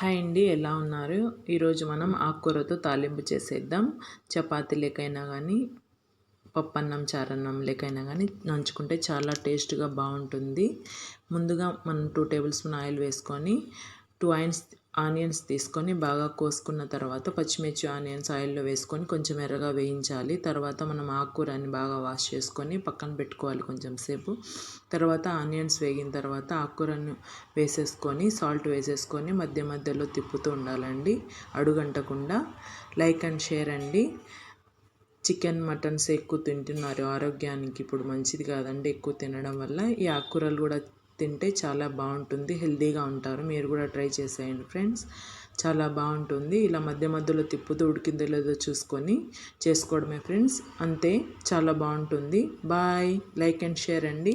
Hi అండి ఎలా ఉన్నారు? ఈరోజు మనం ఆకుకూరతో తాలింపు చేసేద్దాం. చపాతీ లేకైనా కానీ పప్పన్నం చారన్నం లేకైనా కానీ నంచుకుంటే చాలా టేస్ట్గా బాగుంటుంది ముందుగా మనం టూ టేబుల్ స్పూన్ ఆయిల్ వేసుకొని టూ ఆయిన్స్ ఆనియన్స్ తీసుకొని బాగా కోసుకున్న తర్వాత పచ్చిమిర్చి ఆనియన్స్ ఆయిల్లో వేసుకొని కొంచెం ఎర్రగా వేయించాలి. తర్వాత మనం ఆకుకూరని బాగా వాష్ చేసుకొని పక్కన పెట్టుకోవాలి కొంచెం సేపు. తర్వాత ఆనియన్స్ వేగిన తర్వాత ఆకుకూరను వేసేసుకొని సాల్ట్ వేసేసుకొని మధ్య మధ్యలో తిప్పుతూ ఉండాలండి. అడుగంటకుండా లైక్ అండ్ షేర్ అండి. చికెన్ మటన్స్ ఎక్కువ తింటున్నారు. ఆరోగ్యానికి ఇప్పుడు మంచిది కాదండి. ఎక్కువ తినడం వల్ల ఈ ఆకుకూరలు కూడా తింటే చాలా బాగుంటుంది హెల్తీగా ఉంటారు. మీరు కూడా ట్రై చేసేయండి ఫ్రెండ్స్. చాలా బాగుంటుంది. ఇలా మధ్య మధ్యలో తిప్పుతూ ఉడికిందో లేదో చూసుకొని చేసుకోవడమే ఫ్రెండ్స్. అంతే చాలా బాగుంటుంది. బాయ్. లైక్ అండ్ షేర్ అండి.